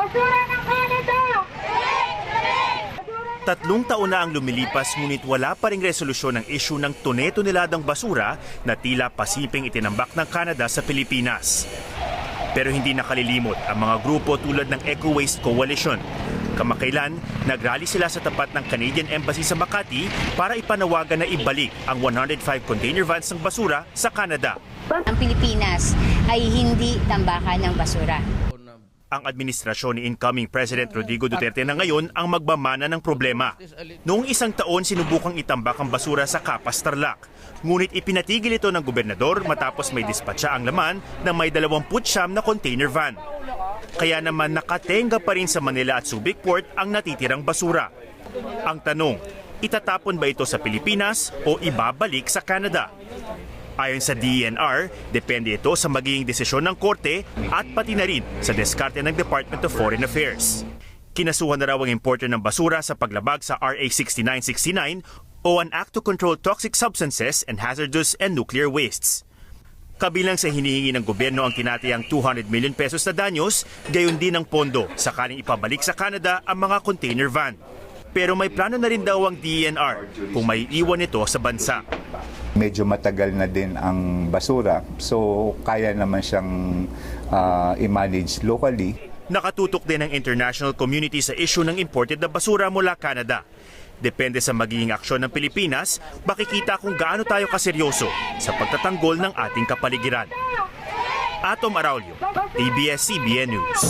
Basura ng Canada! Tatlong taon na ang lumilipas ngunit wala pa ring resolusyon ng issue ng tone-toneladang basura na tila pasiping itinambak ng Canada sa Pilipinas. Pero hindi nakalilimot ang mga grupo tulad ng Eco Waste Coalition. Kamakailan, nagrally sila sa tapat ng Canadian Embassy sa Makati para ipanawagan na ibalik ang 105 container vans ng basura sa Canada. Ang Pilipinas ay hindi tambakan ng basura. Ang administrasyon ni incoming President Rodrigo Duterte na ngayon ang magmamana ng problema. Noong isang taon sinubukang itambak ang basura sa Kapas Tarlac. Ngunit ipinatigil ito ng gobernador matapos may dispatcha ang laman ng may 29 na container van. Kaya naman nakatenga pa rin sa Manila at Subic Port ang natitirang basura. Ang tanong, itatapon ba ito sa Pilipinas o ibabalik sa Canada? Ayon sa DENR, depende ito sa magiging desisyon ng korte at pati na rin sa diskarte ng Department of Foreign Affairs. Kinasuhan na raw ang importer ng basura sa paglabag sa RA 6969 o an Act to Control Toxic Substances and Hazardous and Nuclear Wastes. Kabilang sa hinihingi ng gobyerno ang tinatayang 200 million pesos na danyos, gayon din ang pondo sakaling ipabalik sa Canada ang mga container van. Pero may plano na rin daw ang DENR kung may iwan ito sa bansa. Medyo matagal na din ang basura. So, kaya naman siyang ah, i-manage locally. Nakatutok din ang international community sa issue ng imported na basura mula Canada. Depende sa magiging aksyon ng Pilipinas, makikita kung gaano tayo kaseryoso sa pagtatanggol ng ating kapaligiran. Atom Araulio, ABS-CBN News.